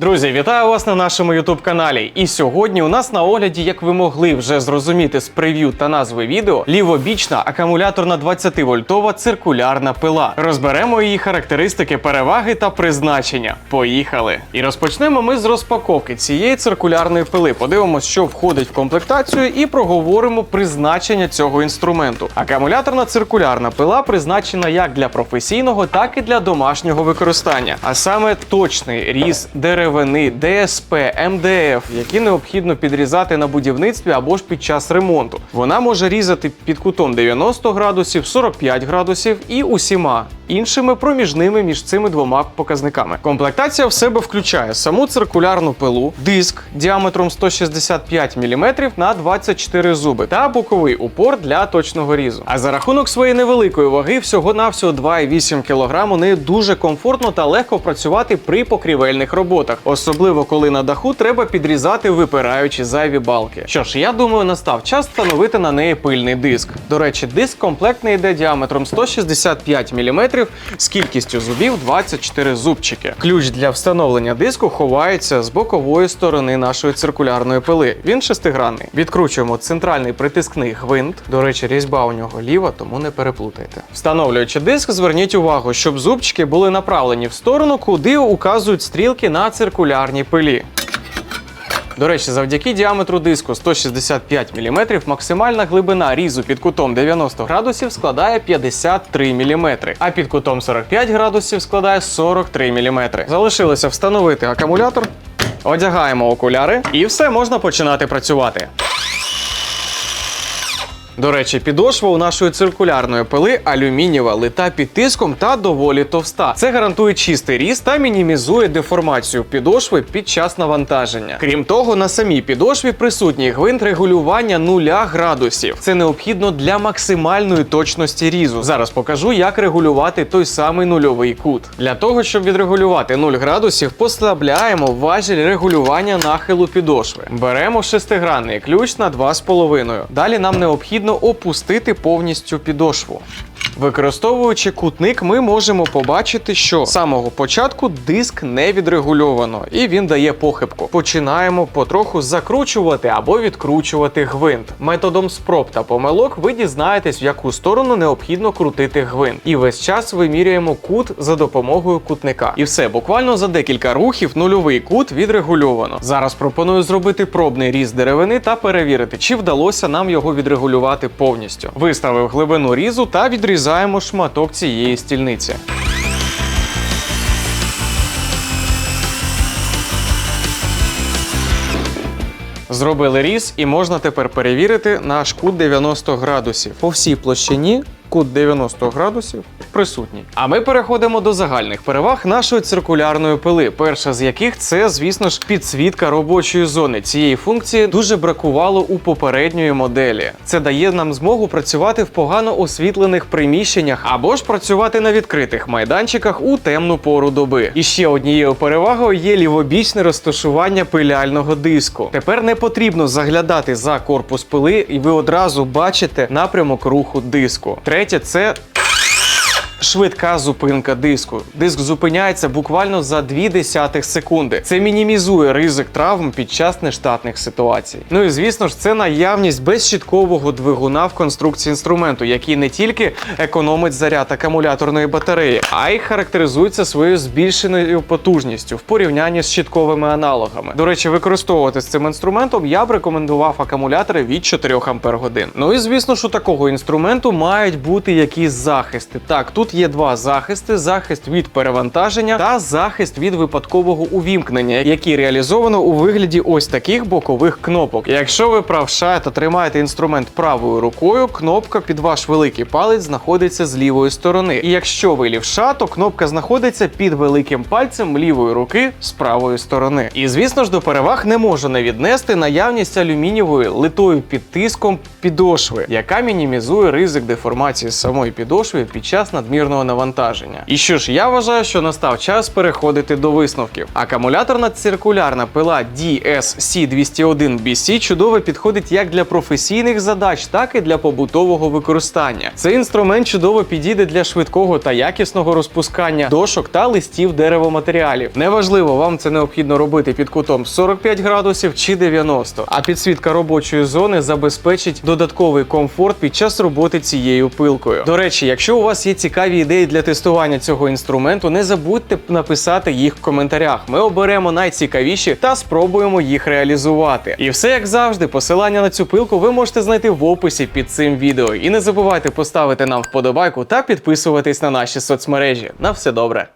Друзі, вітаю вас на нашому youtube каналі. І сьогодні у нас на огляді, як ви могли вже зрозуміти з прев'ю та назви відео, лівобічна акумуляторна 20-вольтова циркулярна пила. Розберемо її характеристики, переваги та призначення. Поїхали! І розпочнемо ми з розпаковки цієї циркулярної пили. Подивимось, що входить в комплектацію, і проговоримо призначення цього інструменту. Акумуляторна циркулярна пила призначена як для професійного, так і для домашнього використання, а саме точний різ деревини, ДСП, МДФ, які необхідно підрізати на будівництві або ж під час ремонту. Вона може різати під кутом 90 градусів, 45 градусів і усіма іншими проміжними між цими двома показниками. Комплектація в себе включає саму циркулярну пилу, диск діаметром 165 мм на 24 зуби та боковий упор для точного різу. А за рахунок своєї невеликої ваги, всього-навсього 2,8 кг, нею дуже комфортно та легко працювати при покрівельних роботах, особливо коли на даху треба підрізати випираючі зайві балки. Що ж, я думаю, настав час встановити на неї пильний диск. До речі, диск комплектний йде діаметром 165 мм з кількістю зубів 24 зубчики. Ключ для встановлення диску ховається з бокової сторони нашої циркулярної пили. Він шестигранний. Відкручуємо центральний притискний гвинт. До речі, різьба у нього ліва, тому не переплутайте. Встановлюючи диск, зверніть увагу, щоб зубчики були направлені в сторону, куди указують стрілки на циркулярній пилі. До речі, завдяки діаметру диску 165 мм максимальна глибина різу під кутом 90 градусів складає 53 мм, а під кутом 45 градусів складає 43 мм. Залишилося встановити акумулятор, одягаємо окуляри і все можна починати працювати. До речі, підошва у нашої циркулярної пили алюмінієва, лита під тиском та доволі товста. Це гарантує чистий ріст та мінімізує деформацію підошви під час навантаження. Крім того, на самій підошві присутній гвинт регулювання 0 градусів. Це необхідно для максимальної точності різу. Зараз покажу, як регулювати той самий нульовий кут. Для того, щоб відрегулювати 0 градусів, послабляємо важіль регулювання нахилу підошви. Беремо шестигранний ключ на 2,5. Далі нам необхідно опустити повністю підошву. Використовуючи кутник, ми можемо побачити, що з самого початку диск не відрегульовано і він дає похибку. Починаємо потроху закручувати або відкручувати гвинт. Методом спроб та помилок ви дізнаєтесь, в яку сторону необхідно крутити гвинт. І весь час вимірюємо кут за допомогою кутника. І все, буквально за декілька рухів нульовий кут відрегульовано. Зараз пропоную зробити пробний різ деревини та перевірити, чи вдалося нам його відрегулювати повністю. Виставив глибину різу та відрізаємо шматок цієї стільниці. Зробили різ і можна тепер перевірити наш кут 90 градусів. По всій площині кут 90 градусів присутній. А ми переходимо до загальних переваг нашої циркулярної пили. Перша з яких це, звісно ж, підсвітка робочої зони. Цієї функції дуже бракувало у попередньої моделі. Це дає нам змогу працювати в погано освітлених приміщеннях або ж працювати на відкритих майданчиках у темну пору доби. І ще однією перевагою є лівобічне розташування пиляльного диску. Тепер не потрібно заглядати за корпус пили, і ви одразу бачите напрямок руху диску. Третє це Швидка зупинка диску. Диск зупиняється буквально за 2 десятих секунди. Це мінімізує ризик травм під час нештатних ситуацій. Ну і звісно ж, це наявність безщіткового двигуна в конструкції інструменту, який не тільки економить заряд акумуляторної батареї, а й характеризується своєю збільшеною потужністю в порівнянні з щітковими аналогами. До речі, використовувати з цим інструментом я б рекомендував акумулятори від 4 Ампер годин. Ну і звісно ж, у такого інструменту мають бути якісь захисти. Так, тут є два захисти: захист від перевантаження та захист від випадкового увімкнення, який реалізовано у вигляді ось таких бокових кнопок. Якщо ви правша та тримаєте інструмент правою рукою, кнопка під ваш великий палець знаходиться з лівої сторони. І якщо ви лівша, то кнопка знаходиться під великим пальцем лівої руки з правої сторони. І звісно ж, до переваг не можу не віднести наявність алюмінієвої литою під тиском підошви, яка мінімізує ризик деформації самої підошви під час надмірного надмірного навантаження. І що ж, я вважаю, що настав час переходити до висновків. Акумуляторна циркулярна пила DSC201BC чудово підходить як для професійних задач, так і для побутового використання. Цей інструмент чудово підійде для швидкого та якісного розпускання дошок та листів деревоматеріалів. Неважливо, вам це необхідно робити під кутом 45 градусів чи 90, а підсвітка робочої зони забезпечить додатковий комфорт під час роботи цією пилкою. До речі, якщо у вас є цікаві ідеї для тестування цього інструменту, не забудьте написати їх в коментарях. Ми оберемо найцікавіші та спробуємо їх реалізувати. І все як завжди, посилання на цю пилку ви можете знайти в описі під цим відео. І не забувайте поставити нам вподобайку та підписуватись на наші соцмережі. На все добре.